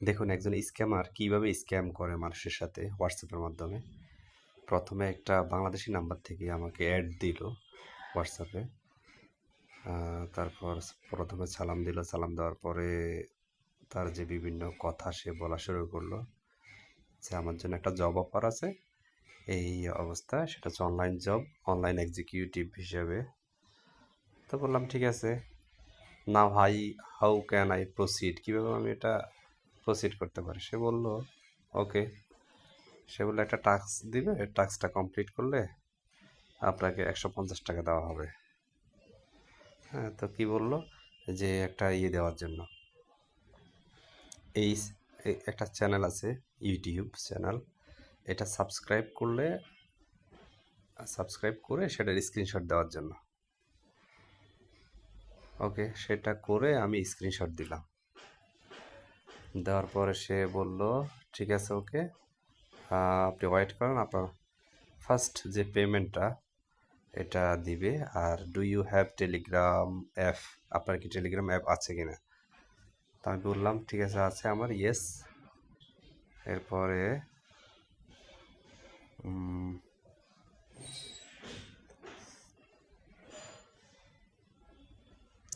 দেখুন, একজন স্ক্যামার কীভাবে স্ক্যাম করে মানুষের সাথে হোয়াটসঅ্যাপের মাধ্যমে? প্রথমে একটা বাংলাদেশি নাম্বার থেকে আমাকে অ্যাড দিল হোয়াটসঅ্যাপে তারপর প্রথমে সালাম দিল। সালাম দেওয়ার পরে তার যে বিভিন্ন কথা সে বলা শুরু করল যে, আমার জন্য একটা জব অফার আছে। এই অবস্থা সেটা হচ্ছে অনলাইন জব অনলাইন এক্সিকিউটিভ হিসেবে। তো বললাম, ঠিক আছে। না ভাই হাউ ক্যান আই প্রসিড কীভাবে আমি এটা প্রসিড করতে পারে। সে বলল ওকে সে বলল, একটা টাস্ক দিবে টাস্কটা কমপ্লিট করলে আপনাকে একশো পঞ্চাশ টাকা দেওয়া হবে। হ্যাঁ তো কি বলল? যে একটা ইয়ে দেওয়ার জন্য। এই একটা চ্যানেল আছে ইউটিউব চ্যানেল এটা সাবস্ক্রাইব করলে সাবস্ক্রাইব করে সেটার স্ক্রিনশট দেওয়ার জন্য। ওকে সেটা করে আমি স্ক্রিনশট দিলাম। দেওয়ার পরে সে বলল, ঠিক আছে, ওকে। আপনি ওয়েট করেন, আপনার ফার্স্ট যে পেমেন্টটা এটা দিবে। আর do you have Telegram app আপনার কি টেলিগ্রাম অ্যাপ আছে কি না তা আমি বললাম, ঠিক আছে আছে আমার ইয়েস এরপরে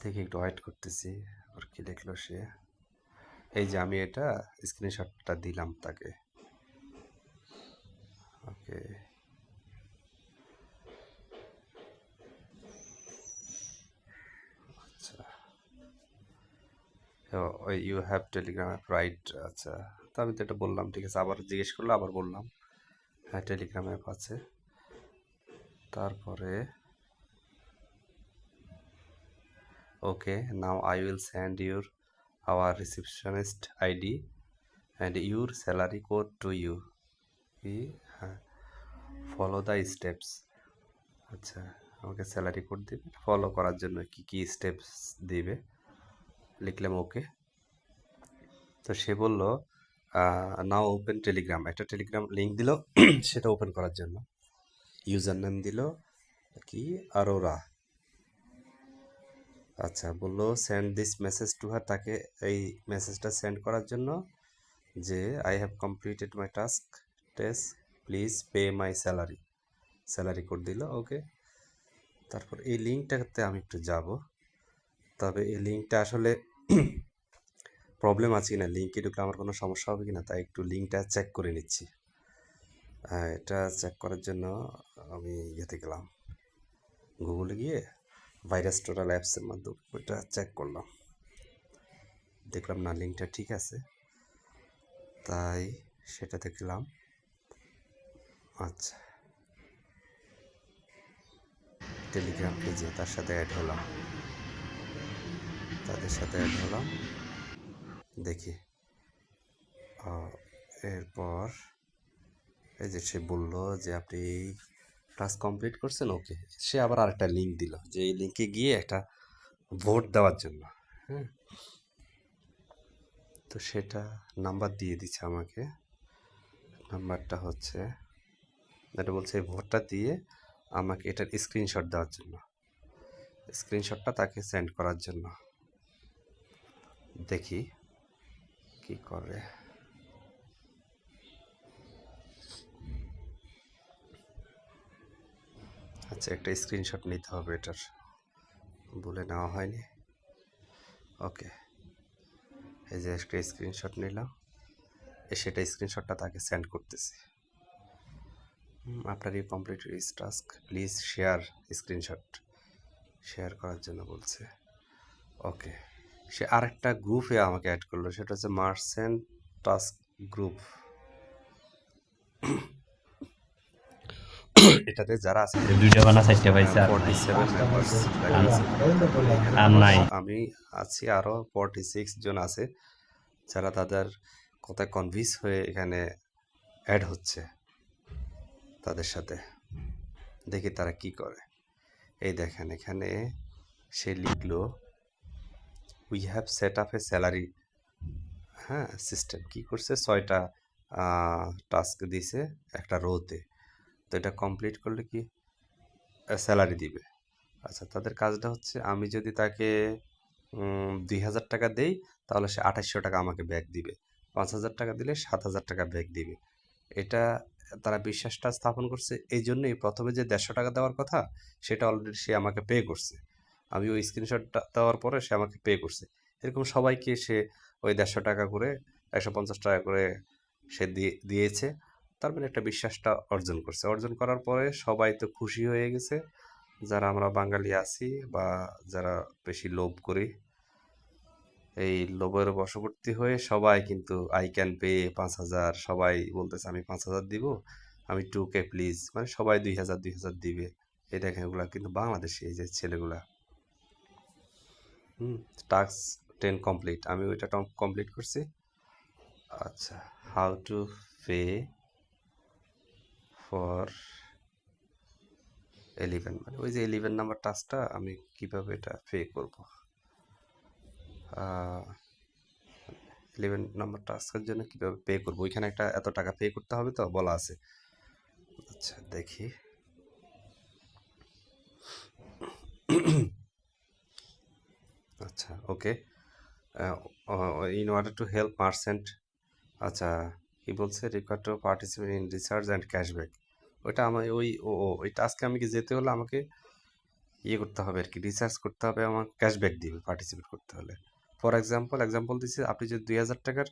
দেখি, একটু ওয়েট করতেছি আর কি দেখল সে। এই যে আমি এটা স্ক্রিনশটটা দিলাম তাকে। ওকে। আচ্ছা। You have Telegram app right আচ্ছা। তো আমি তো এটা বললাম, ঠিক আছে। আবার জিজ্ঞেস করল, আবার বললাম। হ্যাঁ টেলিগ্রাম অ্যাপ আছে। তারপরে okay now I will send your ID and your salary code to you কি হ্যাঁ ফলো দ্য স্টেপস আচ্ছা আমাকে স্যালারি কোড দিবে। ফলো করার জন্য কি কি স্টেপস দিবে? লিখলাম ওকে তো সে বলল নাও ওপেন টেলিগ্রাম একটা টেলিগ্রাম লিঙ্ক দিল, সেটা ওপেন করার জন্য। ইউজার নেম দিল, কি? আরোরা আচ্ছা বলল send this message to her তাকে এই মেসেজটা সেন্ড করার জন্য যে I have completed my task test please pay my salary salary code দিল ওকে তারপর এই লিঙ্কটাতে আমি একটু যাব। তবে এই লিঙ্কটা আসলে প্রবলেম আছে কিনা লিঙ্কে ঢুকলে আমার কোনো সমস্যা হবে কিনা, তাই একটু লিঙ্কটা চেক করে নিচ্ছি। এটা চেক করার জন্য আমি ইয়েতে গেলাম। গুগলে গিয়ে ভাইরাস টোটাল অ্যাপসের মাধ্যমে, ওইটা চেক করলাম। দেখলাম, না, লিঙ্কটা ঠিক আছে। তাই সেটা দেখলাম। আচ্ছা। টেলিগ্রাম পেজে তার সাথে অ্যাড হলাম। তাদের সাথে অ্যাড হলাম। দেখি। এরপর এই যে সে বলল যে, আপনি টাস্ক কমপ্লিট করছেন, ওকে। সে আবার আরেকটা লিঙ্ক দিল, যে এই লিঙ্কে গিয়ে একটা ভোট দেওয়ার জন্য হ্যাঁ। তো সেটা নাম্বার দিয়ে দিচ্ছে আমাকে। নাম্বারটা হচ্ছে, এটা বলছে এই ভোটটা দিয়ে আমাকে এটার স্ক্রিনশট দেওয়ার জন্য। স্ক্রিনশটটা তাকে সেন্ড করার জন্য। দেখি কি করে। আচ্ছা একটা স্ক্রিনশট নিতে হবে এটার। বলে নেওয়া হয়নি। ওকে। এই যে একটা স্ক্রিনশট নিলাম। সেটা স্ক্রিনশটটা তাকে সেন্ড করতেছি। আপনার you complete is task please share screenshot share করার জন্য বলছে। ওকে। সে আরেকটা গ্রুপে আমাকে অ্যাড করল। সেটা হচ্ছে মার্সেন্ট টাস্ক গ্রুপ এটাতে যারা আছে দুইটা বানা চারটা পাইছে আর ফর্টি সেভেন মেম্বার্স আর নাই। আমি আছি ফর্টি সিক্স জন আছে যারা তাদের কথায় কনভিন্স হয়ে এখানে অ্যাড হচ্ছে তাদের সাথে। দেখি তারা কি করে। এই দেখেন এখানে সে লিখলো we have set up a salary হ্যাঁ সিস্টেম কি করছে? ছয়টা টাস্ক দিছে একটা রোতে তো এটা কমপ্লিট করলে কি স্যালারি দিবে। আচ্ছা তাদের কাজটা হচ্ছে আমি যদি তাকে দুই হাজার টাকা দেই, তাহলে সে আঠাশশো টাকা আমাকে ব্যাক দিবে। পাঁচ হাজার টাকা দিলে সাত হাজার টাকা ব্যাক দিবে। এটা তারা বিশ্বাসটা স্থাপন করছে, এই জন্যই প্রথমে যে দেড়শো টাকা দেওয়ার কথা, সেটা অলরেডি সে আমাকে পে করছে। আমি ওই স্ক্রিনশটটা দেওয়ার পরে সে আমাকে পে করছে। এরকম সবাইকে সে ওই দেড়শো টাকা করে, একশো পঞ্চাশ টাকা করে সে দিয়ে, দিয়েছে। তার মানে একটা বিশ্বাসটা অর্জন করছে। অর্জন করার পরে সবাই তো খুশি হয়ে গেছে। যারা আমরা বাঙালি আছি বা যারা বেশি লোভ করি, এই লোভের বশবর্তী হয়ে সবাই কিন্তু আই ক্যান পে পাঁচ হাজার, সবাই বলতেছে, আমি পাঁচ হাজার দিব, আমি টু কে প্লিজ মানে সবাই দুই হাজার দুই হাজার দিবে। এই দেখেন এগুলা কিন্তু বাংলাদেশে, এই যে ছেলেগুলা। হুম টাস্ক টেন কমপ্লিট আমি ওইটা কমপ্লিট করছি। আচ্ছা how to pay for eleven মানে ওই যে এলিভেন নাম্বার টাস্কটা আমি কীভাবে এটা পে করব? ইলেভেন নাম্বার টাস্কের জন্য কীভাবে পে করব? ওইখানে একটা এত টাকা পে করতে হবে তো, বলা আছে। আচ্ছা দেখি। আচ্ছা okay. In order to help merchant আচ্ছা কি বলছে? Require to participate in research and cashback ওইটা আমার ওই, ও ওই টাস্কে আমি কি যেতে হলে আমাকে ইয়ে করতে হবে আর কি রিসার্চ করতে হবে, আমার ক্যাশব্যাক দিবে পার্টিসিপেট করতে হলে। ফর এক্সাম্পল এক্সাম্পল দিচ্ছি আপনি যদি দুই হাজার টাকার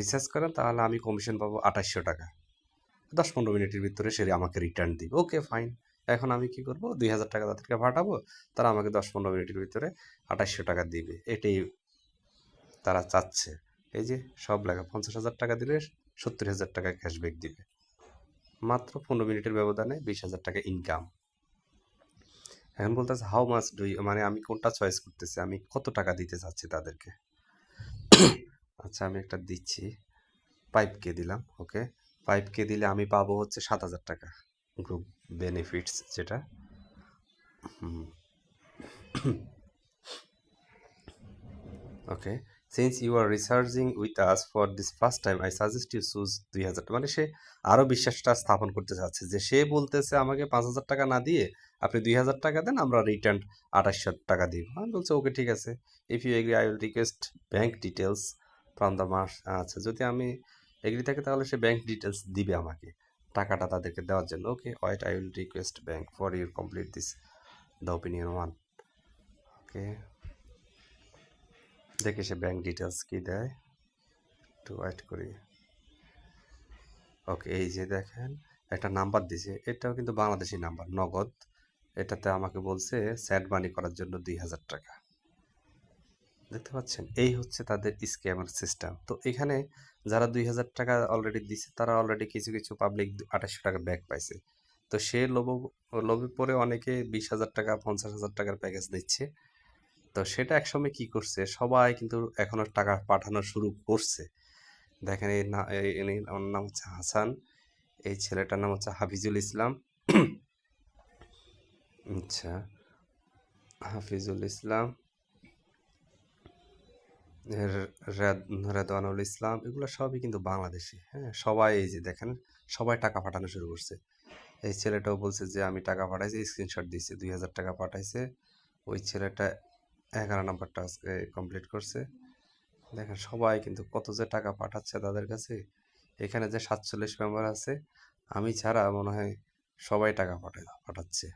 রিসার্চ করেন, তাহলে আমি কমিশন পাবো আঠাশশো টাকা। দশ পনেরো মিনিটের ভিতরে সে আমাকে রিটার্ন দিবে ওকে ফাইন এখন আমি কি করব, দুই হাজার টাকা তাদেরকে পাঠাবো, তারা আমাকে দশ পনেরো মিনিটের ভিতরে আঠাশশো টাকা দিবে, এটাই তারা চাচ্ছে। এই যে সব লেখা, পঞ্চাশ হাজার টাকা দিলে সত্তর হাজার টাকা ক্যাশব্যাক দিবে। মাত্র পনেরো মিনিটের ব্যবধানে বিশ হাজার টাকা ইনকাম এখন বলতেছে হাউ মাছ ডু মানে আমি কোনটা চয়েস করতেছি, আমি কত টাকা দিতে চাচ্ছি তাদেরকে? আচ্ছা আমি একটা দিচ্ছি পাইপকে দিলাম ওকে পাইপকে দিলে আমি পাবো হচ্ছে সাত হাজার টাকা গ্রুপ বেনিফিটস যেটা। Okay since you are researching with us for this first time I suggest you choose দুই হাজার মানে সে আরও বিশ্বাসটা স্থাপন করতে চাচ্ছে যে সে বলতেছে আমাকে পাঁচ হাজার টাকা না দিয়ে আপনি দুই হাজার টাকা দেন, আমরা রিটার্ন আঠাশশো টাকা দিব। আমি বলছি ওকে ঠিক আছে। If you agree I will request bank details from the mass আচ্ছা যদি আমি এগ্রি থাকি তাহলে সে ব্যাঙ্ক ডিটেলস দিবে আমাকে টাকাটা তাদেরকে দেওয়ার জন্য। Okay white I will request bank for your complete this the opinion one okay দেখি সে ব্যাঙ্ক ডিটেলস কি দেয়। একটু ওয়েট করি। ওকে এই যে দেখেন, একটা নাম্বার দিছে। এটাও কিন্তু বাংলাদেশি নাম্বার নগদ। এটাতে আমাকে বলছে স্যাড মানি করার জন্য দুই হাজার টাকা। দেখতে পাচ্ছেন? এই হচ্ছে তাদের স্ক্যামার সিস্টেম তো এখানে যারা দুই হাজার টাকা অলরেডি দিছে, তারা অলরেডি কিছু কিছু পাবলিক আঠাশশো টাকা ব্যাক পাইছে। তো সে লোভ, লোভে পরে অনেকে বিশ হাজার টাকা, পঞ্চাশ হাজার টাকার প্যাকেজ দিচ্ছে। তো সেটা একসময় কি করছে? সবাই কিন্তু এখনও টাকা পাঠানো শুরু করছে। দেখেন এই না নাম হচ্ছে হাসান, এই ছেলেটার নাম হচ্ছে হাফিজুল ইসলাম। আচ্ছা হাফিজুল ইসলাম রেদওয়ানুল ইসলাম, এগুলো সবই কিন্তু বাংলাদেশি হ্যাঁ? সবাই এই যে দেখেন, সবাই টাকা পাঠানো শুরু করছে। এই ছেলেটাও বলছে যে, আমি টাকা পাঠাইছি স্ক্রিনশট দিয়েছে, দুই হাজার টাকা পাঠাইছে। ওই ছেলেটা এগারো নাম্বারটা আজকে কমপ্লিট করছে। দেখেন, সবাই কিন্তু কত যে টাকা পাঠাচ্ছে তাদের কাছে, এখানে যে সাতচল্লিশ মেম্বার আছে, আমি ছাড়া মনে হয় সবাই টাকা পাঠায়, পাঠাচ্ছে।